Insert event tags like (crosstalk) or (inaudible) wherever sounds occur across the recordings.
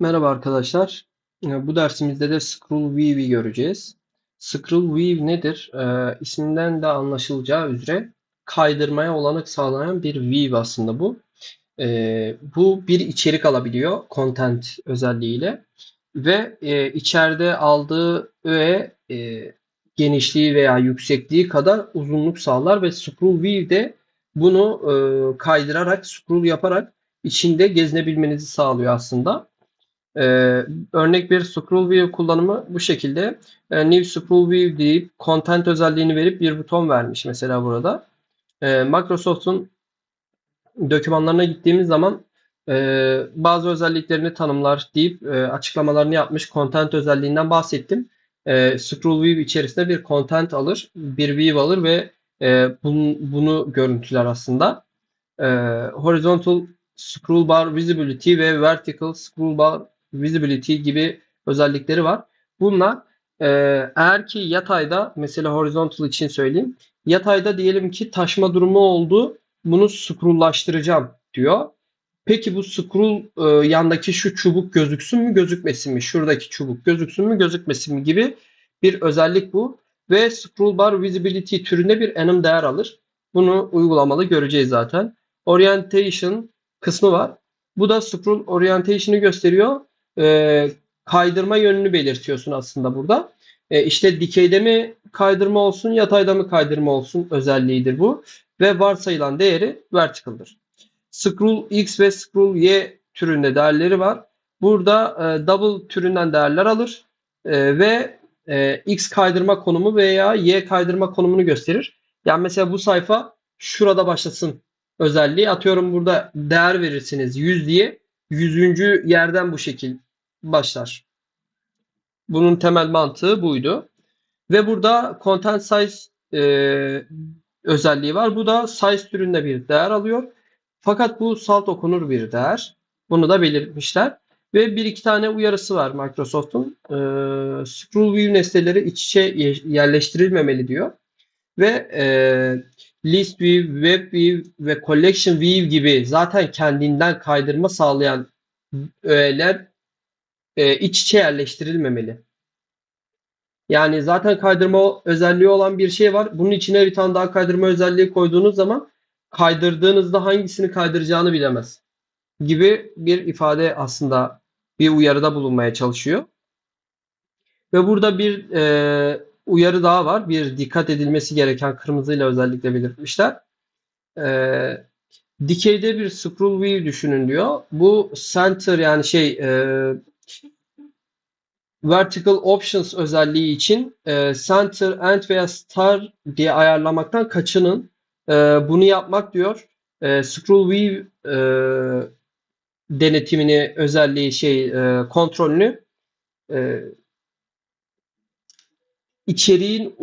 Merhaba arkadaşlar. Ee, Bu dersimizde de Scroll View'i göreceğiz. Scroll View nedir? Ee, isminden de anlaşılacağı üzere kaydırmaya olanak sağlayan bir view aslında bu. Ee, bu bir içerik alabiliyor content özelliğiyle ve e, içeride aldığı öğe e, genişliği veya yüksekliği kadar uzunluk sağlar ve Scroll View de bunu e, kaydırarak, scroll yaparak içinde gezinebilmenizi sağlıyor aslında. Ee, örnek bir scroll view kullanımı bu şekilde. Ee, new scroll view deyip content özelliğini verip bir buton vermiş mesela burada. Ee, Microsoft'un dokümanlarına gittiğimiz zaman e, bazı özelliklerini tanımlar deyip e, açıklamalarını yapmış. Content özelliğinden bahsettim. E, scroll view içerisinde bir content alır, bir view alır ve e, bunu, bunu görüntüler aslında. E, horizontal scroll bar visibility ve vertical scroll bar visibility gibi özellikleri var. Bunlar e, eğer ki yatayda mesela horizontal için söyleyeyim. Yatayda diyelim ki taşma durumu oldu. Bunu scrolllaştıracağım diyor. Peki bu scroll e, yandaki şu çubuk gözüksün mü gözükmesin mi? Şuradaki çubuk gözüksün mü gözükmesin mi gibi bir özellik bu. Ve scroll bar visibility türünde bir enum değer alır. Bunu uygulamalı göreceğiz zaten. Orientation kısmı var. Bu da scroll orientation'ı gösteriyor e, kaydırma yönünü belirtiyorsun aslında burada. E, işte dikeyde mi kaydırma olsun, yatayda mı kaydırma olsun özelliğidir bu. Ve varsayılan değeri vertical'dır. Scroll X ve Scroll Y türünde değerleri var. Burada e, double türünden değerler alır e, ve e, X kaydırma konumu veya Y kaydırma konumunu gösterir. Yani mesela bu sayfa şurada başlasın özelliği. Atıyorum burada değer verirsiniz 100 diye. Yüzüncü yerden bu şekil başlar. Bunun temel mantığı buydu. Ve burada content size e, özelliği var. Bu da size türünde bir değer alıyor. Fakat bu salt okunur bir değer. Bunu da belirtmişler. Ve bir iki tane uyarısı var Microsoft'un. E, scroll view nesneleri iç içe yerleştirilmemeli diyor. Ve e, list view, web view ve collection view gibi zaten kendinden kaydırma sağlayan öğeler e, iç içe yerleştirilmemeli. Yani zaten kaydırma özelliği olan bir şey var. Bunun içine bir tane daha kaydırma özelliği koyduğunuz zaman kaydırdığınızda hangisini kaydıracağını bilemez gibi bir ifade aslında bir uyarıda bulunmaya çalışıyor. Ve burada bir e, uyarı daha var. Bir dikkat edilmesi gereken kırmızıyla özellikle belirtmişler. E, dikeyde bir scroll view düşünün diyor. Bu center yani şey e, Vertical Options özelliği için e, Center, End veya Star diye ayarlamaktan kaçının. E, bunu yapmak diyor. E, Scroll View e, denetimini, özelliği, şey, e, kontrolünü e, içeriğin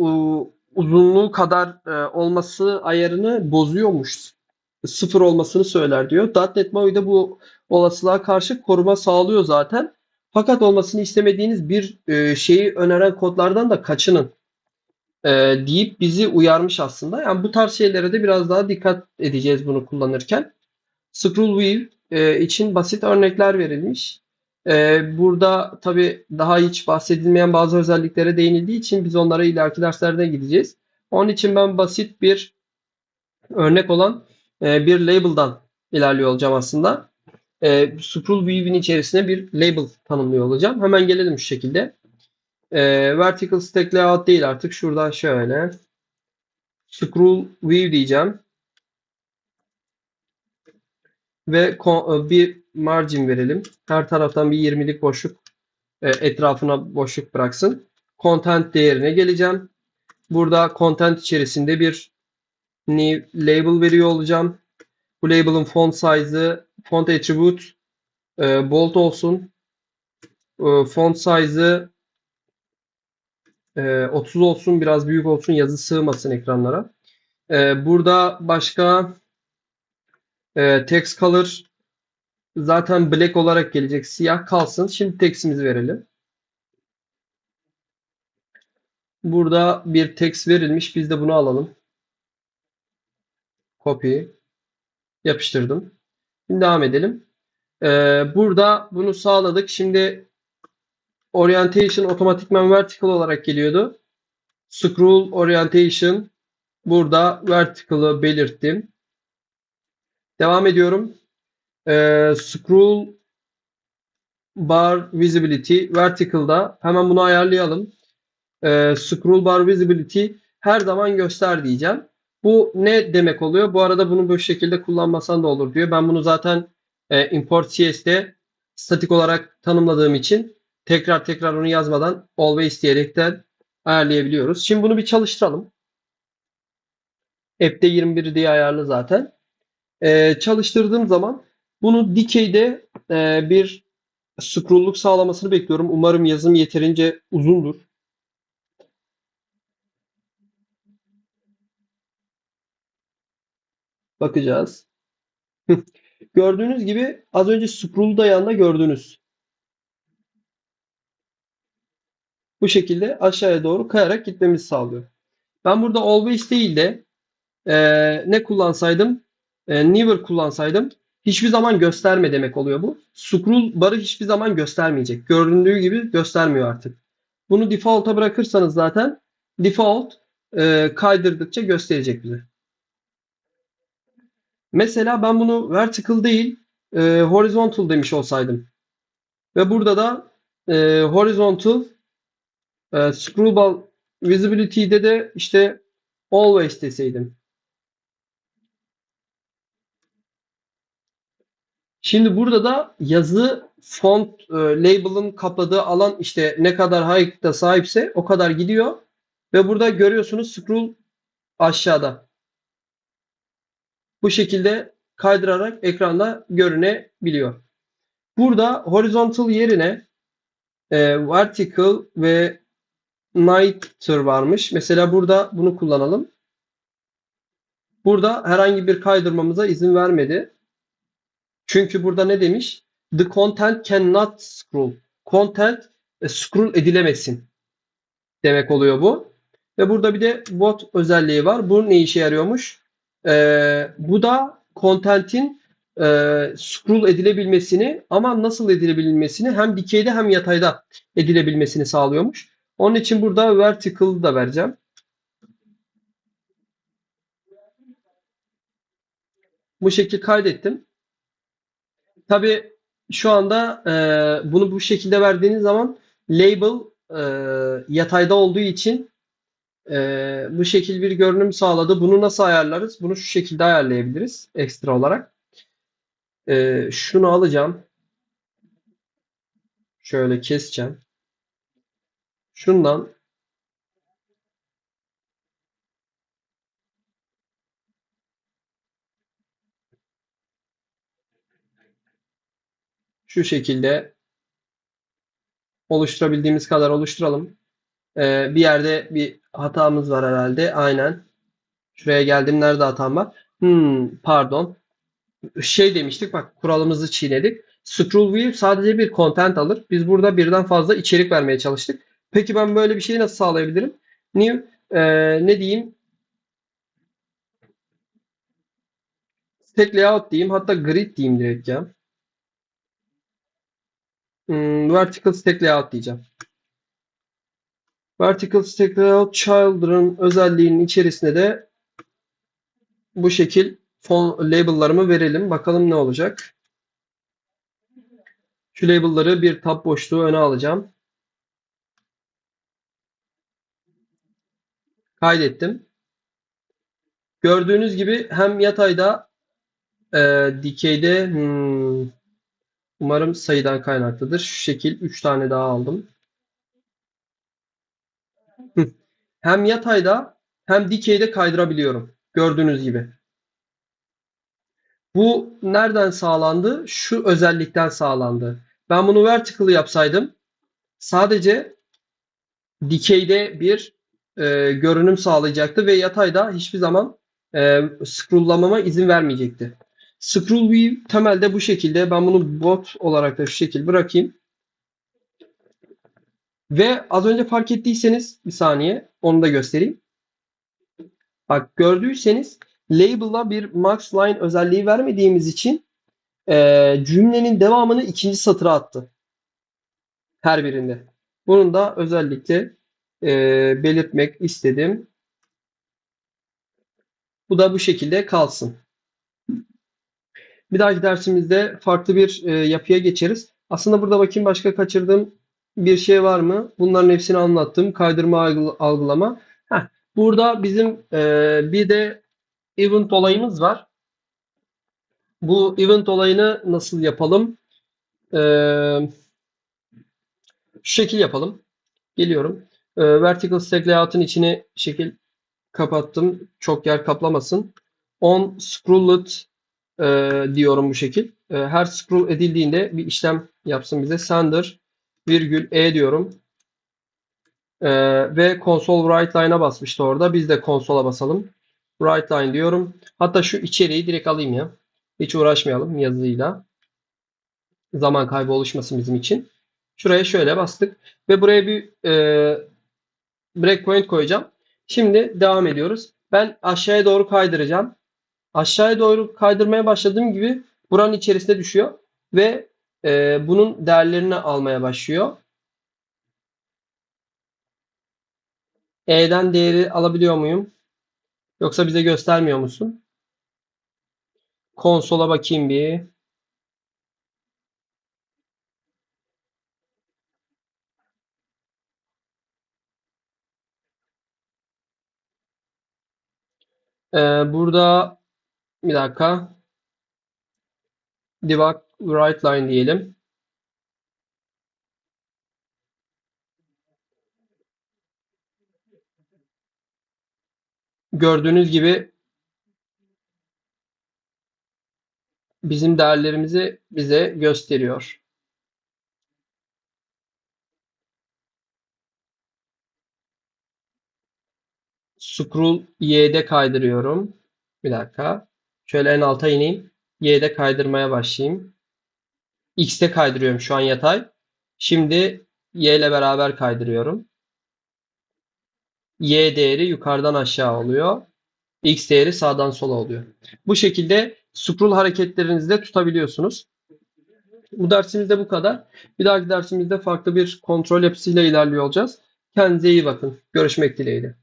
uzunluğu kadar e, olması ayarını bozuyormuş. Sıfır olmasını söyler diyor. .NET MAUI de bu olasılığa karşı koruma sağlıyor zaten. Fakat olmasını istemediğiniz bir e, şeyi öneren kodlardan da kaçının e, deyip bizi uyarmış aslında. Yani bu tarz şeylere de biraz daha dikkat edeceğiz bunu kullanırken. Scroll View e, için basit örnekler verilmiş. E, burada tabi daha hiç bahsedilmeyen bazı özelliklere değinildiği için biz onlara ileriki derslerde gideceğiz. Onun için ben basit bir örnek olan e, bir label'dan ilerliyor olacağım aslında e, scroll view'in içerisine bir label tanımlıyor olacağım. Hemen gelelim şu şekilde. E, vertical stack layout değil artık. Şuradan şöyle. Scroll view diyeceğim. Ve e, bir margin verelim. Her taraftan bir 20'lik boşluk e, etrafına boşluk bıraksın. Content değerine geleceğim. Burada content içerisinde bir new label veriyor olacağım. Bu label'ın font size'ı font attribute e, bold olsun. E, font size'ı e, 30 olsun. Biraz büyük olsun. Yazı sığmasın ekranlara. E, burada başka e, text color zaten black olarak gelecek. Siyah kalsın. Şimdi text'imizi verelim. Burada bir text verilmiş. Biz de bunu alalım. Copy. Yapıştırdım. Şimdi devam edelim. Ee, burada bunu sağladık. Şimdi orientation otomatikman vertical olarak geliyordu. Scroll orientation burada vertical'ı belirttim. Devam ediyorum. Ee, scroll bar visibility vertical'da hemen bunu ayarlayalım. Ee, scroll bar visibility her zaman göster diyeceğim. Bu ne demek oluyor? Bu arada bunu bu şekilde kullanmasan da olur diyor. Ben bunu zaten e, import CS'de statik olarak tanımladığım için tekrar tekrar onu yazmadan always diyerekten ayarlayabiliyoruz. Şimdi bunu bir çalıştıralım. App'te 21 diye ayarlı zaten. Ee, çalıştırdığım zaman bunu dikeyde e, bir scroll'luk sağlamasını bekliyorum. Umarım yazım yeterince uzundur. Bakacağız. (laughs) Gördüğünüz gibi az önce scroll'u da yanında gördünüz. Bu şekilde aşağıya doğru kayarak gitmemizi sağlıyor. Ben burada always değil de e, ne kullansaydım? E, never kullansaydım hiçbir zaman gösterme demek oluyor bu. Scroll barı hiçbir zaman göstermeyecek. Göründüğü gibi göstermiyor artık. Bunu default'a bırakırsanız zaten default e, kaydırdıkça gösterecek bize. Mesela ben bunu vertical değil e, horizontal demiş olsaydım ve burada da e, horizontal e, scroll bar visibility'de de işte always deseydim. Şimdi burada da yazı font e, label'ın kapladığı alan işte ne kadar height'ta sahipse o kadar gidiyor. Ve burada görüyorsunuz scroll aşağıda. Bu şekilde kaydırarak ekranda görünebiliyor. Burada horizontal yerine e, vertical ve niter varmış. Mesela burada bunu kullanalım. Burada herhangi bir kaydırmamıza izin vermedi. Çünkü burada ne demiş? The content cannot scroll. Content e, scroll edilemesin demek oluyor bu. Ve burada bir de bot özelliği var. Bu ne işe yarıyormuş? Ee, bu da content'in e, scroll edilebilmesini ama nasıl edilebilmesini hem dikeyde hem yatayda edilebilmesini sağlıyormuş. Onun için burada vertical da vereceğim. Bu şekil kaydettim. Tabii şu anda e, bunu bu şekilde verdiğiniz zaman label e, yatayda olduğu için e, bu şekil bir görünüm sağladı. Bunu nasıl ayarlarız? Bunu şu şekilde ayarlayabiliriz ekstra olarak. E, şunu alacağım. Şöyle keseceğim. Şundan şu şekilde oluşturabildiğimiz kadar oluşturalım. Ee, bir yerde bir hatamız var herhalde. Aynen. Şuraya geldim. Nerede hatam var? Hmm, pardon. Şey demiştik bak kuralımızı çiğnedik. Scroll view sadece bir content alır. Biz burada birden fazla içerik vermeye çalıştık. Peki ben böyle bir şeyi nasıl sağlayabilirim? New e, ne diyeyim? Stack layout diyeyim. Hatta grid diyeyim direkt ya. Hmm, vertical stack layout diyeceğim. Vertical stack layout children özelliğinin içerisinde de bu şekil font label'larımı verelim. Bakalım ne olacak. Şu label'ları bir tab boşluğu öne alacağım. Kaydettim. Gördüğünüz gibi hem yatayda e, dikeyde hmm, umarım sayıdan kaynaklıdır. Şu şekil 3 tane daha aldım. Hem yatayda hem dikeyde kaydırabiliyorum. Gördüğünüz gibi. Bu nereden sağlandı? Şu özellikten sağlandı. Ben bunu vertical yapsaydım sadece dikeyde bir e, görünüm sağlayacaktı ve yatayda hiçbir zaman e, scrolllamama izin vermeyecekti. Scroll view temelde bu şekilde. Ben bunu bot olarak da şu şekilde bırakayım. Ve az önce fark ettiyseniz bir saniye onu da göstereyim. Bak gördüyseniz label'a bir max line özelliği vermediğimiz için e, cümlenin devamını ikinci satıra attı. Her birinde. Bunu da özellikle e, belirtmek istedim. Bu da bu şekilde kalsın. Bir dahaki dersimizde farklı bir e, yapıya geçeriz. Aslında burada bakayım başka kaçırdığım bir şey var mı? Bunların hepsini anlattım. Kaydırma algı- algılama. Heh, burada bizim e, bir de event olayımız var. Bu event olayını nasıl yapalım? E, şu şekil yapalım. Geliyorum. E, vertical stack layout'ın içini şekil kapattım. Çok yer kaplamasın. On scrolled e, diyorum bu şekil. E, her scroll edildiğinde bir işlem yapsın bize. Sender virgül e diyorum. E, ve console write line'a basmıştı orada. Biz de konsola basalım. Write line diyorum. Hatta şu içeriği direkt alayım ya. Hiç uğraşmayalım yazıyla. Zaman kaybı oluşmasın bizim için. Şuraya şöyle bastık. Ve buraya bir e, breakpoint koyacağım. Şimdi devam ediyoruz. Ben aşağıya doğru kaydıracağım. Aşağıya doğru kaydırmaya başladığım gibi buranın içerisine düşüyor ve e, bunun değerlerini almaya başlıyor. E'den değeri alabiliyor muyum? Yoksa bize göstermiyor musun? Konsola bakayım bir. Ee, burada bir dakika. Debug write line diyelim. Gördüğünüz gibi bizim değerlerimizi bize gösteriyor. Scroll Y'de kaydırıyorum. Bir dakika. Şöyle en alta ineyim. Y'de kaydırmaya başlayayım. X'te kaydırıyorum şu an yatay. Şimdi Y ile beraber kaydırıyorum. Y değeri yukarıdan aşağı oluyor. X değeri sağdan sola oluyor. Bu şekilde scroll hareketlerinizi de tutabiliyorsunuz. Bu dersimizde bu kadar. Bir dahaki dersimizde farklı bir kontrol yapısıyla ilerliyor olacağız. Kendinize iyi bakın. Görüşmek dileğiyle.